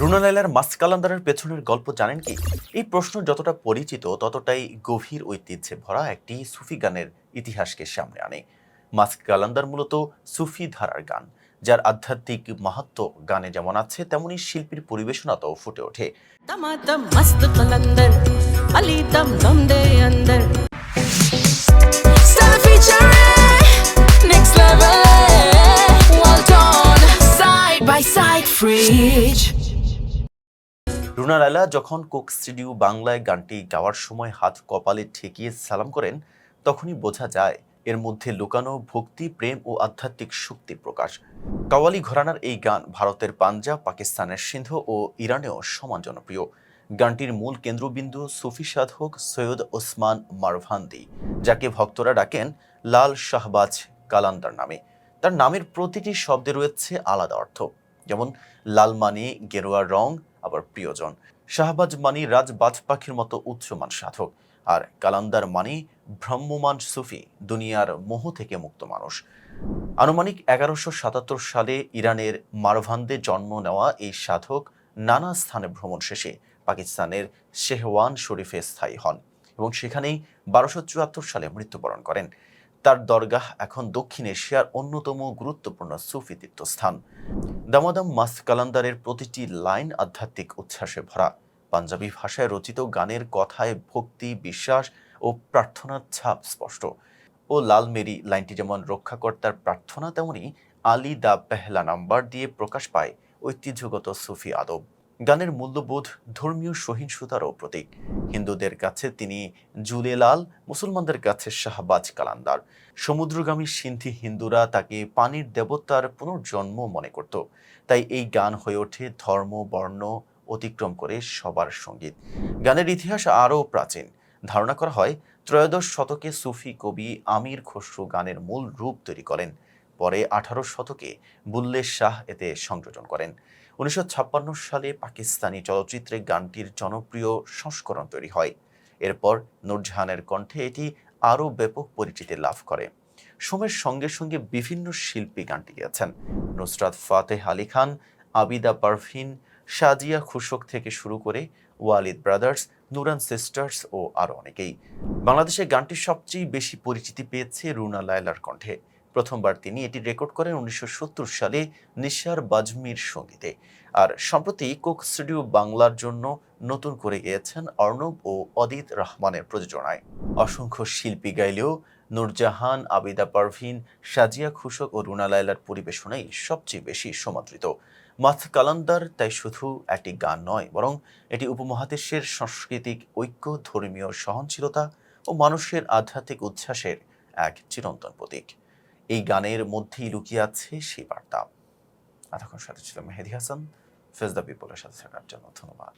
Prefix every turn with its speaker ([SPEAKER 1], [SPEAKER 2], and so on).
[SPEAKER 1] রুনালাইলার মাসকালান্দারের পেছনের গল্প জানেন কি? এই প্রশ্ন যতটা পরিচিত, ততটাই গভীর ঐতিহ্যে ভরা একটি সুফি গানের ইতিহাসকে সামনে আনে। মাস্ক কালান্দার মূলত সুফি ধারার গান, যার আধ্যাত্মিক মাহাত্ম গানে যেমন আছে, তেমনি শিল্পীর পরিবেশনাতেও ফুটে ওঠে।
[SPEAKER 2] fridge.
[SPEAKER 1] রুনা লায়লা যখন কোক স্টুডিও বাংলায় গানটি গাওয়ার সময় হাত কপালে ঠেকিয়ে সালাম করেন, তখনই বোঝা যায় এর মধ্যে লুকানো ভক্তি, প্রেম ও আধ্যাত্মিক শক্তির প্রকাশ। কাওয়ালি ঘরানার এই গান ভারতের পাঞ্জাব, পাকিস্তানের সিন্ধু ও ইরানেও সমান জনপ্রিয়। গানটির মূল কেন্দ্রবিন্দু সুফি সাধক সৈয়দ ওসমান মারভান্দি, যাকে ভক্তরা ডাকেন লাল শাহবাজ কালান্দার নামে। তার নামের প্রতিটি শব্দে রয়েছে আলাদা অর্থ, যেমন লাল মানি গেরুয়া রং আবার প্রিয়জন। শাহবাজ মানি রাজ পাখির মতো উচ্চমান সাধক। আর কালান্দার মানি ভ্রাম্যমান সুফি, দুনিয়ার মোহ থেকে মুক্ত মানুষ। আনুমানিক এগারোশো সাতাত্তর সালে ইরানের মারভান্দে জন্ম নেওয়া এই সাধক নানা স্থানে ভ্রমণ শেষে পাকিস্তানের শেহওয়ান শরীফে স্থায়ী হন এবং সেখানেই বারোশো চুয়াত্তর সালে মৃত্যুবরণ করেন। তার দরগাহ এখন দক্ষিণ এশিয়ার অন্যতম গুরুত্বপূর্ণ সুফি তীর্থস্থান। দামাদাম মাস কালান্দারের প্রতিটি লাইন আধ্যাত্মিক উচ্ছ্বাসে ভরা। পাঞ্জাবি ভাষায় রচিত গানের কথায় ভক্তি, বিশ্বাস ও প্রার্থনার ছাপ স্পষ্ট। ও লাল মেরি লাইনটি যেমন রক্ষাকর্তার প্রার্থনা, তেমনি আলী দা পেহলা নাম্বার দিয়ে প্রকাশ পায় ঐতিহ্যগত সুফি আদব। গানের মূল্যবোধ ধর্মীয় সহিংসতারও প্রতীক। হিন্দুদের কাছে তিনি জুলেলাল, মুসলমানদের কাছে শাহবাজ কালান্দার। সমুদ্রগামী সিন্ধি হিন্দুরা তাকে পানির দেবতার পুনর্জন্ম মনে করত। তাই এই গান হয়ে ওঠে ধর্ম, বর্ণ অতিক্রম করে সবার সংগীত। গানের ইতিহাস আরও প্রাচীন। ধারণা করা হয়, ত্রয়োদশ শতকে সুফি কবি আমির খসরু গানের মূল রূপ তৈরি করেন। পরে আঠারো শতকে বুল্লে শাহ এতে সংযোজন করেন। উনিশশো ছাপ্পান্ন সালে পাকিস্তানি চলচ্চিত্রে গানটির জনপ্রিয় সংস্করণ তৈরি হয়। এরপর নূরজাহানের কণ্ঠে এটি আরও ব্যাপক পরিচিতি লাভ করে। সময়ের সঙ্গে সঙ্গে বিভিন্ন শিল্পী গানটি গেয়েছেন। নুসরাত ফাতেহ আলী খান, আবিদা পারভিন, সাজিয়া খুশক থেকে শুরু করে ওয়ালিদ ব্রাদার্স, নুরান সিস্টার্স ও আরও অনেকেই। বাংলাদেশে গানটি সবচেয়ে বেশি পরিচিতি পেয়েছে রুনা লায়লার কণ্ঠে। প্রথমবার তিনি এটি রেকর্ড করেন উনিশশো সত্তর সালে নিশার বাজমির সঙ্গীতে। আর সম্প্রতি কোক স্টুডিও বাংলার জন্য নতুন করে গেয়েছেন অর্ণব ও অদিত রহমানের প্রযোজনায়। অসংখ্য শিল্পী গাইলেও নূরজাহান, আবিদা পারভিন, সাজিয়া খুশক ও রুনা লায়লার পরিবেশনাই সবচেয়ে বেশি সমাদৃত। মাথ কালান্দার, তাই শুধু একটি গান নয়, বরং এটি উপমহাদেশের সাংস্কৃতিক ঐক্য, ধর্মীয় সহনশীলতা ও মানুষের আধ্যাত্মিক উচ্ছ্বাসের এক চিরন্তন প্রতীক। এই গানের মধ্যেই লুকিয়ে আছে সেই বার্তা। এতক্ষণ সাথে ছিল মেহেদি হাসান। ফেজদা পিপলের সাথে থাকার জন্য ধন্যবাদ।